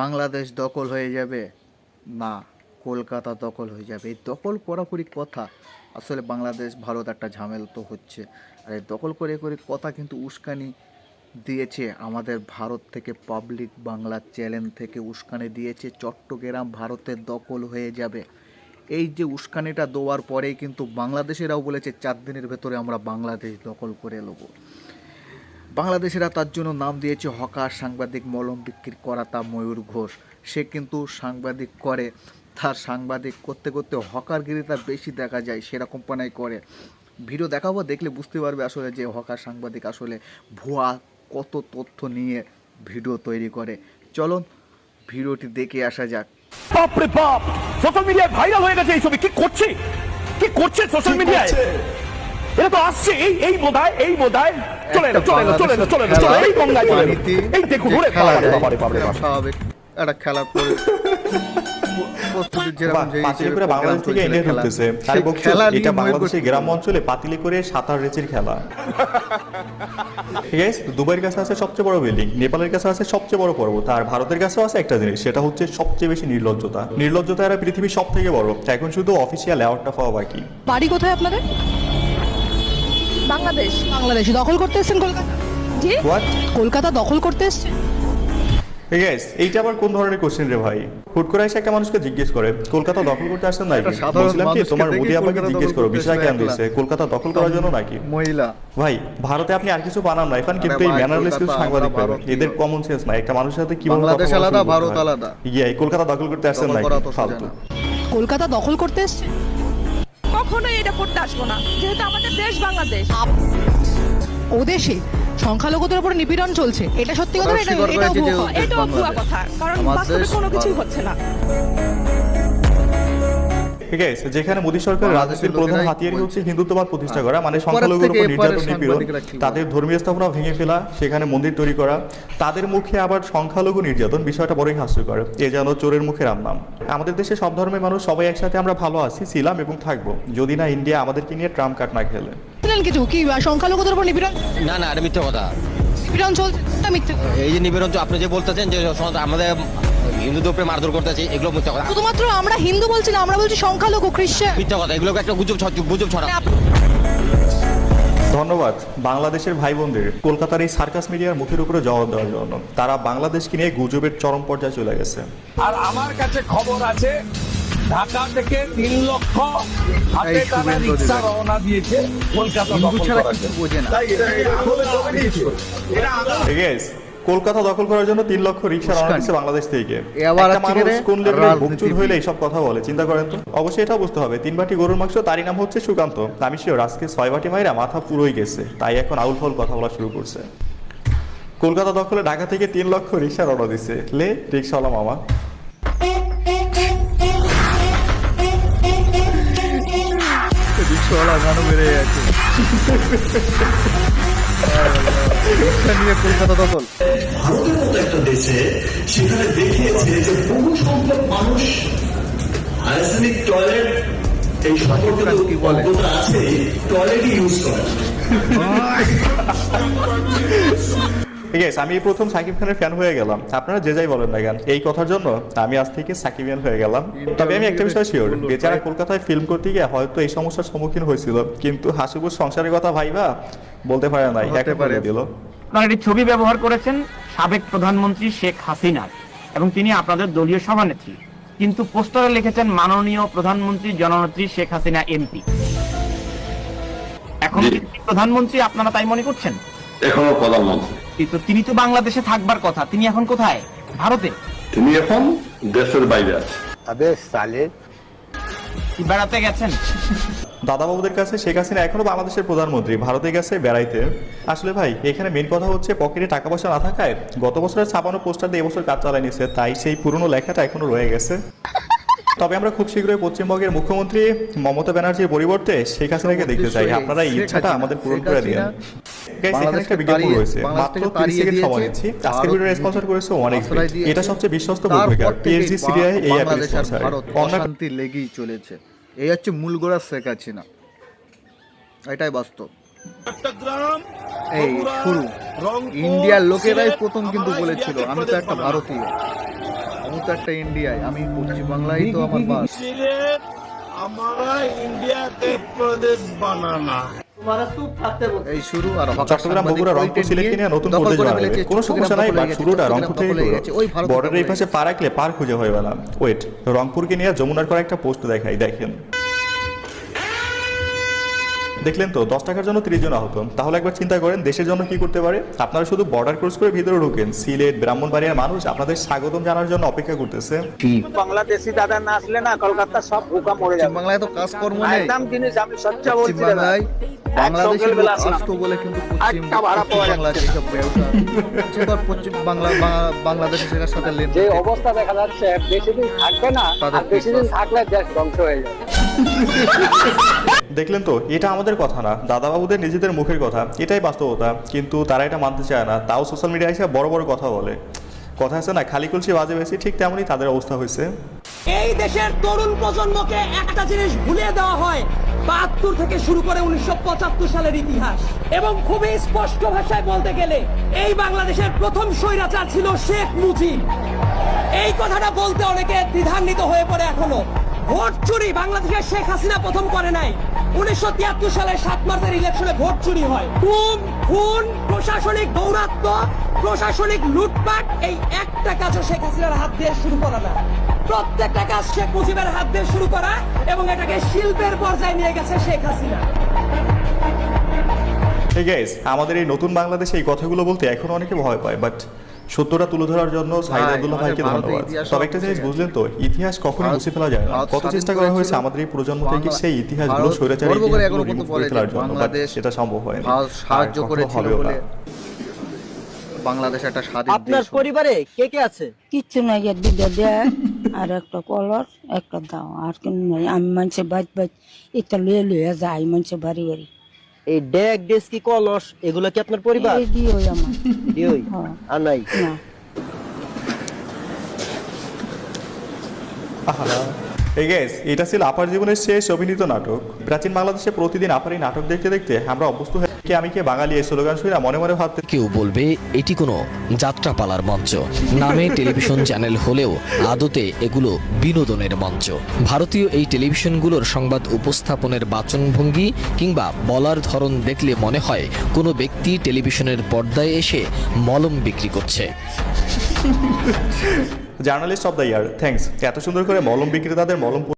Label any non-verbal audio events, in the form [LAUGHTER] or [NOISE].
বাংলাদেশ দখল হয়ে যাবে? না, কলকাতা দখল হয়ে যাবে। এই দখল করাকরি কথা। আসলে বাংলাদেশ, ভারত একটা ঝামেলা তো হচ্ছে। আর এই দখল করে করে কথা কিন্তু উস্কানি দিয়েছে আমাদের ভারত থেকে পাবলিক বাংলা চ্যানেল থেকে উস্কানি দিয়েছে, চট্টগ্রাম ভারতের দখল হয়ে যাবে। এই যে উস্কানিটা দেওয়ার পরেই কিন্তু বাংলাদেশেরাও বলেছে, চার দিনের ভেতরে আমরা বাংলাদেশ দখল করে নেব। বাংলাদেশিরা তার জন্য নাম দিয়েছে হকার সাংবাদিক মলম বিক্রি করাতা ময়ূর ঘোষ। সে কিন্তু সাংবাদিক করে তার সাংবাদিক করতে করতে হকারগিরিটা বেশি দেখা যায় সেরকম পানাই করে। ভিডিও দেখাবো দেখলে বুঝতে পারবে আসলে যে হকার সাংবাদিক আসলে ভুয়া কত তথ্য নিয়ে ভিডিও তৈরি করে। চলুন ভিডিওটি দেখে আসা যাক। বাপরে বাপ! সোশ্যাল মিডিয়ায় ভাইরাল হয়ে গেছে এই ছবি কি করছে কি করছে সোশ্যাল মিডিয়ায় এটা তো আসছে এই এই বোধহয় এই বোধহয় চলে এলো চলে এলো চলে এলো চলে এলো চলে এই গঙ্গায় চলে এই দেখুন ওরে বাবারে বাবারে বাবারে স্বাভাবিক। একটা পরে খেলা। দুবাইয়ের কাছে আছে সবচেয়ে বড় বিল্ডিং নেপালের কাছে আছে সবচেয়ে বড় পর্বত আর ভারতের কাছেও আছে একটা জিনিস সেটা হচ্ছে সবচেয়ে বেশি নির্লজ্জতা। নির্লজ্জতা এরা পৃথিবীর সব থেকে বড় এখন শুধু অফিসিয়াল অ্যাওয়ার্ডটা পাওয়া বাকি। বাড়ি কোথায় আপনাদের? বাংলাদেশ। বাংলাদেশে দখল করতে এসেছেন কলকাতা? জি। হোয়াট কলকাতা দখল করতে এসেছেন? এইটা আবার কোন ধরনের কোশ্চেন রে ভাই? হুট করে এসে একটা মানুষকে জিজ্ঞেস করে কলকাতা দখল করতে আসছেন নাকি? বলছিলাম কি তোমার মোদি আমাকে জিজ্ঞেস করো বিষয় কেন। দিচ্ছে কলকাতা দখল করার জন্য নাকি? মহিলা। ভাই ভারতে আপনি আর কিছু বানান না এখন কিন্তু এই ম্যানারলেস কিছু সাংবাদিক পাবেন এদের কমন সেন্স নাই একটা মানুষের সাথে কথা বাংলাদেশ আলাদা, ভারত আলাদা। ইয়ে এই কলকাতা দখল করতে আসছেন নাকি? ফালতু। কলকাতা দখল করতে এসেছেন? কখনোই এটা করতে আসব না। যেহেতু আমাদের দেশ বাংলাদেশ। ও দেশে সংখ্যালঘুদের উপর নিপীড়ন চলছে। এটা সত্যি কথা? এটা এটাও ভুয়া। কথা। কারণ বাস্তবে কোনো কিছুই হচ্ছে না। ঠিক আছে যেখানে মোদী সরকার রাজনীতির প্রধান হাতিয়ারই হচ্ছে হিন্দুত্ববাদ প্রতিষ্ঠা করা মানে সংখ্যালঘুর উপর নির্যাতন নিপীড়ন? তাদের ধর্মীয় স্থাপনা ভেঙে ফেলা সেখানে মন্দির তৈরি করা তাদের মুখে আবার সংখ্যালঘু নির্যাতন বিষয়টা বড়ই হাস্যকর। এ যেন চোরের মুখে রাম আমাদের দেশে সব ধর্মের মানুষ সবাই একসাথে আমরা ভালো আছি ছিলাম এবং থাকব। যদি না ইন্ডিয়া আমাদেরকে নিয়ে ট্রাম্প কাট না খেলে। কিছু কি সংখ্যালঘুদের উপর নিপীড়ন? না না এটা মিথ্যে কথা। নিপীড়ন চলছে এই যে নিবেদন আপনি যে বলতেছেন যে আমাদের হিন্দুদের উপরে মারধর করতেছে এগুলো মিথ্যে কথা। শুধুমাত্র আমরা হিন্দু বলছি না আমরা বলছি সংখ্যালঘু খ্রিস্টান। মিথ্যে কথা এগুলো একটা গুজব গুজব ছড়া ধন্যবাদ বাংলাদেশের ভাই বোনদের কলকাতার এই সার্কাস মিডিয়ার মুখের উপরে জবাব দেওয়ার জন্য। তারা বাংলাদেশকে নিয়ে গুজবের চরম পর্যায়ে চলে গেছে। আর আমার কাছে খবর আছে ঢাকা থেকে তিন লক্ষ হাতে টানা রিক্সা রওনা দিয়েছে কলকাতা দখল করার জন্য। বোঝে না। ঠিক আছে কলকাতা দখল করার জন্য তিন লক্ষ রিক্সা রওনা দিচ্ছে বাংলাদেশ থেকে। একটা মানুষ কোন লেভেলের। বুকচুর হইলে এইসব কথা বলে চিন্তা করেন তো? অবশ্যই এটা বুঝতে হবে তিন বাটি গরুর মাংস তারই নাম হচ্ছে সুকান্ত। আমি শিওর আজকে ছয় বাটি মাইরা মাথা পুরোই গেছে তাই এখন আউল ফাউল কথা বলা শুরু করছে। কলকাতা দখলে ঢাকা থেকে তিন লক্ষ রিক্সা রওনা দিছে। লে রিক্সাওয়ালা মামা। রিক্সাওয়ালা গানও বেড়ে যাচ্ছে [LAUGHS] রিক্সা নিয়ে কলকাতা দখল। একটা দেশে সেখানে দেখিয়েছে যে বহু সংখ্যক মানুষ হাইজেনিক টয়লেট এই সম্পর্কে কি বলে? অজ্ঞতা আছে টয়লেটই ইউজ করে। আমি প্রথম সাকিব খানের ফ্যান হয়ে গেলাম। আপনারা যে যাই বলেন না কেন এই কথার জন্য আমি আজ থেকে সাকিবিয়ান হয়ে গেলাম। তবে আমি একটা বিষয় শিওর বেচারা কলকাতায় ফিল্ম করতে গিয়ে হয়তো এই সমস্যার সম্মুখীন হয়েছিল কিন্তু হাসিবুর সংসারের কথা ভাইবা বলতে পারে নাই। বলে দিল। আপনারা একটি ছবি ব্যবহার করেছেন সাবেক প্রধানমন্ত্রী শেখ হাসিনার এবং তিনি আপনাদের দলীয় সভানেত্রী। কিন্তু পোস্টারে লিখেছেন মাননীয় প্রধানমন্ত্রী জননেত্রী শেখ হাসিনা এমপি। এখন প্রধানমন্ত্রী আপনারা তাই মনে করছেন? এখনও প্রধানমন্ত্রী। কিন্তু তিনি তো বাংলাদেশে থাকবার কথা তিনি এখন কোথায়? ভারতে? তিনি এখন দেশের বাইরে আছে কি বেড়াতে গেছেন? দাদাবাবুদের কাছে শেখ হাসিনা এখনও বাংলাদেশের প্রধানমন্ত্রী ভারতে গেছে বেড়াইতে। আসলে ভাই এখানে মেন কথা হচ্ছে পকেটে টাকা পয়সা না থাকায় গত বছরের ছাপানো পোস্টার দিয়ে এবছর কাজ চালাই নিছে তাই সেই পুরনো লেখাটা এখনও রয়ে গেছে। তবে আমরা খুব শীঘ্রই পশ্চিমবঙ্গের মুখ্যমন্ত্রী মমতা ব্যানার্জির পরিবর্তে শেখ হাসিনাকে দেখতে চাই। আপনারা এই ইচ্ছাটা আমাদের পূরণ করে দিন হাসিনা Guys, এখানে বাংলাদেশকে একটা বিজ্ঞাপন তাড়িয়ে- রয়েছে। বাংলাদেশ মাত্র থেকে 30 তাড়িয়ে সেকেন্ড সময় দিয়েছে, নিচ্ছি। আজকের ভারত ভিডিও স্পন্সর করেছে অনেক এটা সবচেয়ে বিশ্বস্ত পত্রিকা পিএইচডি সিরিয়ায় এই অশান্তি লেগেই চলেছে। এই হচ্ছে মূল গোড়া শেখ হাসিনা। এটাই বাস্তব। এই শুরু। ইন্ডিয়ার লোকেরাই প্রথম কিন্তু বলেছিল আমি তো একটা ভারতীয়। আমি তো একটা ইন্ডিয়ায় আমি পশ্চিমবাংলায় তো আমার বাস। এই শুরু আর চট্টগ্রাম বগুড়া রংপুর ওইটা নিয়ে নতুন দখল ফুটেজ করে কোনো সমস্যা নাই বাট শুরুটা রংপুর থেকে বর্ডারের এই পাশে পা রাখলে পার খুঁজে হয়ে গেলাম ওয়েট রংপুরকে নিয়ে যমুনার করা একটা পোস্ট দেখাই দেখেন। দেখলেন তো দশ টাকার জন্য ত্রিশ জন আহত। তাহলে একবার চিন্তা করেন দেশের জন্য কি করতে পারে? আপনারা শুধু বর্ডার ক্রস করে ভিতরে ঢুকেন। সিলেট ব্রাহ্মণবাড়িয়ার মানুষ আপনাদের স্বাগতম জানার জন্য অপেক্ষা করতেছে। বাংলাদেশি দাদা না আসলে না কলকাতা সব ভুকা মরে যাবে। বাংলায় তো কাজকর্ম নেই। একদম জিনিস আমি সত্য পশ্চিম বলছি দাদা। বাংলাদেশের সকালবেলা লোক আসতো বলে কিন্তু পশ্চিম একটা ভাড়া পাওয়া বাংলার যেসব ব্যবসা পশ্চিম বাংলা বাংলা- বাংলাদেশের সাথে যে অবস্থা দেখা যাচ্ছে বেশি দিন থাকবে না আর বেশি দিন থাকলে দেশ ধ্বংস হয়ে যাবে। [LAUGHS] দেখলেন তো, এটা আমাদের কথা না। দাদাবাবুদের নিজেদের মুখের কথা, এটাই বাস্তবতা। কিন্তু তারা এটা মানতে চায় না, তাও সোশ্যাল মিডিয়ায় এসে বড় বড় কথা বলে। কথা আছে না, খালি কুলসি বাজে বেশি, ঠিক তেমনই তাদের অবস্থা হয়েছে। এই দেশের তরুণ প্রজন্মকে একটা জিনিস ভুলিয়ে দেওয়া হয়, বাহাত্তর থেকে শুরু করে উনিশশো পঁচাত্তর সালের ইতিহাস। এবং খুবই স্পষ্ট ভাষায় বলতে গেলে, এই বাংলাদেশের প্রথম স্বৈরাচার ছিল শেখ মুজিব। এই কথাটা বলতে অনেকে দ্বিধান্বিত হয়ে পড়ে এখনও। ভোট চুরি বাংলাদেশের শেখ হাসিনা প্রথম করে নাই। উনিশশো তিয়াত্তর সালের সাত মার্চের ইলেকশনে ভোট চুরি হয়। খুন খুন প্রশাসনিক দৌরাত্ম প্রশাসনিক লুটপাট এই একটা কাজও শেখ হাসিনার হাত দিয়ে শুরু করা না। প্রত্যেকটা কাজ শেখ মুজিবের হাত দিয়ে শুরু করা এবং এটাকে শিল্পের পর্যায়ে নিয়ে গেছে শেখ হাসিনা। আমাদের এই নতুন বাংলাদেশে এই কথাগুলো বলতে এখন অনেকে ভয় পায় বাট সত্যটা তুলে ধরার জন্য সাইদ আব্দুল্লাহ ভাইকে ধন্যবাদ। তবে একটা জিনিস বুঝলেন তো ইতিহাস কখনো মুছে ফেলা যায় না। কত চেষ্টা করা হয়েছে আমাদের এই প্রজন্ম থেকে সেই ইতিহাসগুলো স্বৈরাচারী করে ইতিহাসগুলো এখনও করে ফেলার জন্য বাংলাদেশ। সেটা সম্ভব হয় না সাহায্য আর করেছিল বলে বাংলাদেশ একটা স্বাধীন আপনার পরিবারে কে কে আছে? কিচ্ছু নাই দুইটা দেয় আর একটা কলর একটা দাও আর কোনো নাই। আমি মানুষের বাইত বাইত এটা লুয়ে লুয়ে যাই মানুষের বাড়ি বাড়ি। এই ডেক ডেস্কি কলস? এগুলো কি আপনার পরিবার? এই দিও আমার। দিওই। আর নাই? না। আহা। গ্যাস এটা ছিল আপার জীবনের শেষ অভিনীত নাটক। প্রাচীন বাংলাদেশে প্রতিদিন আপার এই নাটক দেখতে দেখতে আমরা অভ্যস্ত হয়ে আমি কে বাঙালি এই স্লোগান শুনে মনে মনে ভাবতে কেউ বলবে এটি কোনো যাত্রাপালার মঞ্চ। নামে টেলিভিশন চ্যানেল হলেও আদতে এগুলো বিনোদনের মঞ্চ। ভারতীয় এই টেলিভিশনগুলোর সংবাদ উপস্থাপনের বাচনভঙ্গি কিংবা বলার ধরন দেখলে মনে হয় কোনো ব্যক্তি টেলিভিশনের পর্দায় এসে মলম বিক্রি করছে। Journalist of the year thanks এত সুন্দর করে মলম বিক্রেতাদের মলম